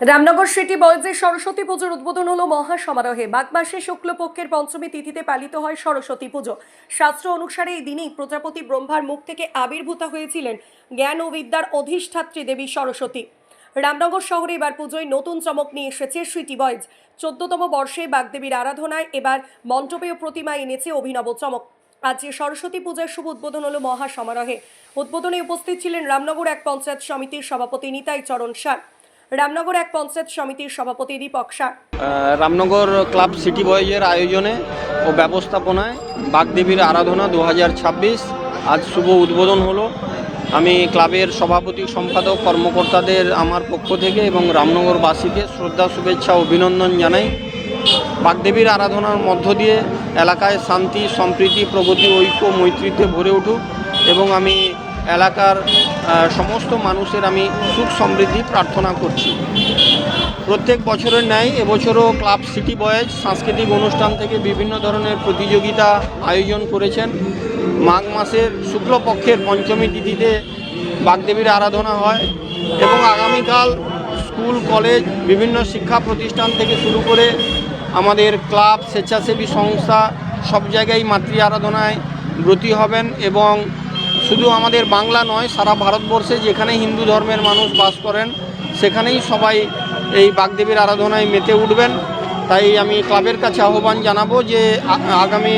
Ramnagar city বয়েজে Saraswati পুজোর উদ্বোধন হলো মহা সমারোহে মাঘ মাসে শুক্লপক্ষের পঞ্চমী তিথিতে পালিত হয় সরস্বতী পুজো। শাস্ত্র অনুসারে এই দিনেই প্রজাপতি ব্রহ্মার মুখ থেকে আবির্ভূত হয়েছিলেন জ্ঞান ও বিদ্যার অধিষ্ঠাত্রী দেবী সরস্বতী। রামনগর শহরে এবার পুজোয় নতুন চমক নিয়ে এসেছে সিটি বয়েজ। চোদ্দতম বর্ষে বাগদেবীর আরাধনায় এবার মন্টপেয় প্রতিমা এনেছে অভিনব চমক। আজ সরস্বতী পূজার শুভ উদ্বোধন হলো মহা সমারোহে উদ্বোধনে উপস্থিত ছিলেন রামনগর এক পঞ্চায়েত সমিতির সভাপতি নিতাই চরণ সার। রামনগর এক পঞ্চায়েত সমিতির সভাপতি দীপক সার। রামনগর ক্লাব সিটি বয়েজের আয়োজনে ও ব্যবস্থাপনায় বাগদেবীর আরাধনা দু হাজার ছাব্বিশ আজ শুভ উদ্বোধন হলো। আমি ক্লাবের সভাপতি, সম্পাদক, কর্মকর্তাদের আমার পক্ষ থেকে এবং রামনগরবাসীকে শ্রদ্ধা, শুভেচ্ছা, অভিনন্দন জানাই। বাগদেবীর আরাধনার মধ্য দিয়ে এলাকায় শান্তি, সম্প্রীতি, প্রগতি, ঐক্য, মৈত্রীতে ভরে উঠুক এবং আমি এলাকার সমস্ত মানুষের আমি সুখ সমৃদ্ধি প্রার্থনা করছি। প্রত্যেক বছরের ন্যায় এবছরও ক্লাব সিটি বয়েজ সাংস্কৃতিক অনুষ্ঠান থেকে বিভিন্ন ধরনের প্রতিযোগিতা আয়োজন করেছেন। মাঘ মাসের শুক্লপক্ষের পঞ্চমী তিথিতে বাগদেবীর আরাধনা হয় এবং আগামীকাল স্কুল, কলেজ, বিভিন্ন শিক্ষা প্রতিষ্ঠান থেকে শুরু করে আমাদের ক্লাব, স্বেচ্ছাসেবী সংস্থা সব জায়গায় মাতৃ আরাধনায় ব্রতী হবেন এবং শুধু আমাদের বাংলা নয়, সারা ভারতবর্ষে যেখানে হিন্দু ধর্মের মানুষ বাস করেন, সেখানেই সবাই এই বাগদেবীর আরাধনায় মেতে উঠবেন। তাই আমি ক্লাবের কাছে আহ্বান জানাব যে আগামী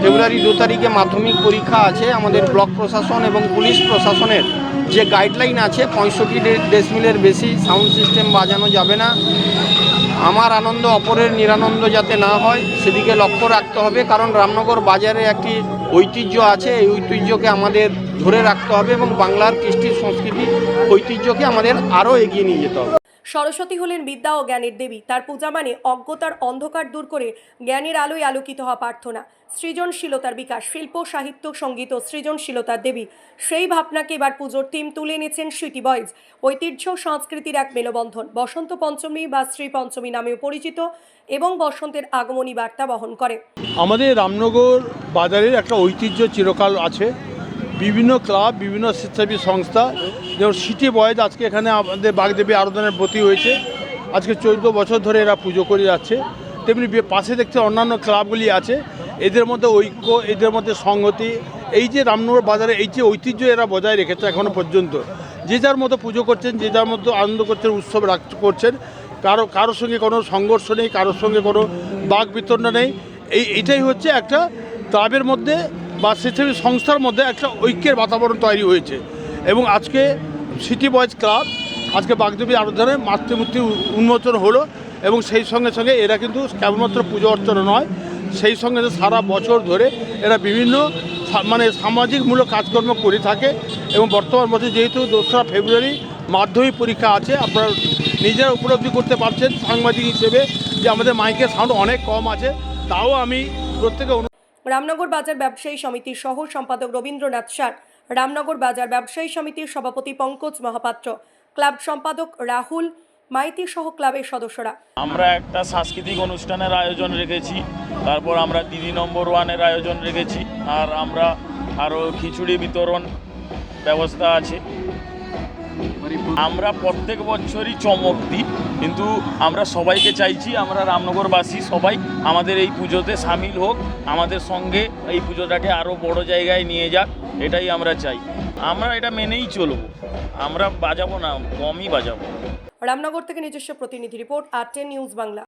ফেব্রুয়ারি দু তারিখে মাধ্যমিক পরীক্ষা আছে আমাদের ব্লক প্রশাসন এবং পুলিশ প্রশাসনের। যে গাইডলাইন আছে, পঁয়ষট্টি ডেসমিলের বেশি সাউন্ড সিস্টেম বাজানো যাবে না। আমার আনন্দ, অপরের নিরানন্দ যাতে না হয়, সেদিকে লক্ষ্য রাখতে হবে। কারণ রামনগর বাজারে একটি ঐতিহ্য আছে। এই ঐতিহ্যকে আমাদের ধরে রাখতে হবে এবং বাংলার কৃষ্টি সংস্কৃতি ঐতিহ্যকে আমাদের আরও এগিয়ে নিয়ে যেতে হবে। সরস্বতী হলেন বিদ্যা ও জ্ঞানের দেবী। তার পূজা মানে অজ্ঞতার অন্ধকার দূর করে জ্ঞানের আলোয় আলোকিত হওয়া প্রার্থনা। সৃজনশীলতার বিকাশ, শিল্প, সাহিত্য, সংগীত ও সৃজনশীলতার দেবী। সেই ভাবনাকে এবার পুজোর টিম তুলে এনেছেন সিটি বয়েজ। ঐতিহ্য সংস্কৃতির এক মেলবন্ধন। বসন্ত পঞ্চমী বা শ্রী পঞ্চমী নামেও পরিচিত এবং বসন্তের আগমনী বার্তা বহন করে। আমাদের রামনগর বাজারের একটা ঐতিহ্য চিরকাল আছে। বিভিন্ন ক্লাব, বিভিন্ন স্বেচ্ছাসেবী সংস্থা, যেমন সিটি বয়েজ আজকে এখানে আমাদের বাগদেবী আরাধনার ব্রতী হয়েছে। আজকে চৌদ্দ বছর ধরে এরা পুজো করে যাচ্ছে। তেমনি পাশে দেখতে অন্যান্য ক্লাবগুলি আছে। এদের মধ্যে ঐক্য, এদের মধ্যে সংহতি, এই যে রামনগর বাজারে এই যে ঐতিহ্য এরা বজায় রেখেছে এখনও পর্যন্ত। যে যার মতো পুজো করছেন, যে যার মতো আনন্দ করছেন, উৎসব রাখ করছেন, কারও, কারোর সঙ্গে কোনো সংঘর্ষ নেই, কারোর সঙ্গে কোনো বাঘ বিতরণ নেই। এই, এটাই হচ্ছে একটা ক্লাবের মধ্যে বা স্বেচ্ছাসেবী সংস্থার মধ্যে একটা ঐক্যের বাতাবরণ তৈরি হয়েছে। এবং আজকে সিটি বয়েজ ক্লাব, আজকে বাগদেবী আরাধনায় মাতৃমূর্তি উন্মোচন হলো এবং সেই সঙ্গে সঙ্গে এরা কিন্তু কেবলমাত্র পুজো অর্চনা নয়, সেই সঙ্গে সারা বছর ধরে এরা বিভিন্ন মানে সামাজিকমূলক কাজকর্ম করে থাকে এবং বর্তমান বছর যেহেতু দোসরা ফেব্রুয়ারি মাধ্যমিক পরীক্ষা আছে, আপনারা নিজেরা উপলব্ধি করতে পারছেন সাংবাদিক হিসেবে যে আমাদের মাইকের সাউন্ড অনেক কম আছে, তাও আমি প্রত্যেকে রামনগর বাজার ব্যবসায়ী সমিতির সহ সম্পাদক রবীন্দ্রনাথ সার, রামনগর বাজার ব্যবসায়ী সমিতির সভাপতি পঙ্কজ মহাপাত্র, ক্লাব সম্পাদক রাহুল, মাইতি সহ ক্লাবের সদস্যরা। আমরা একটা সাংস্কৃতিক অনুষ্ঠানের আয়োজন রেখেছি, তারপর আমরা দিদি নম্বর ওয়ানের আয়োজন রেখেছি, আর আমরা আরও খিচুড়ি বিতরণ ব্যবস্থা আছে। আমরা প্রত্যেক বছরই চমক দিই, কিন্তু আমরা সবাইকে চাইছি, আমরা রামনগরবাসী সবাই আমাদের এই পুজোতে সামিল হোক, আমাদের সঙ্গে এই পুজোটাকে আরও বড় জায়গায় নিয়ে যাক, এটাই আমরা চাই। আমরা এটা মেনেই চলব। আমরা বাজাবো না কমই বাজাবো। রামনগর থেকে নিজস্ব প্রতিনিধি report, R ten news Bangla.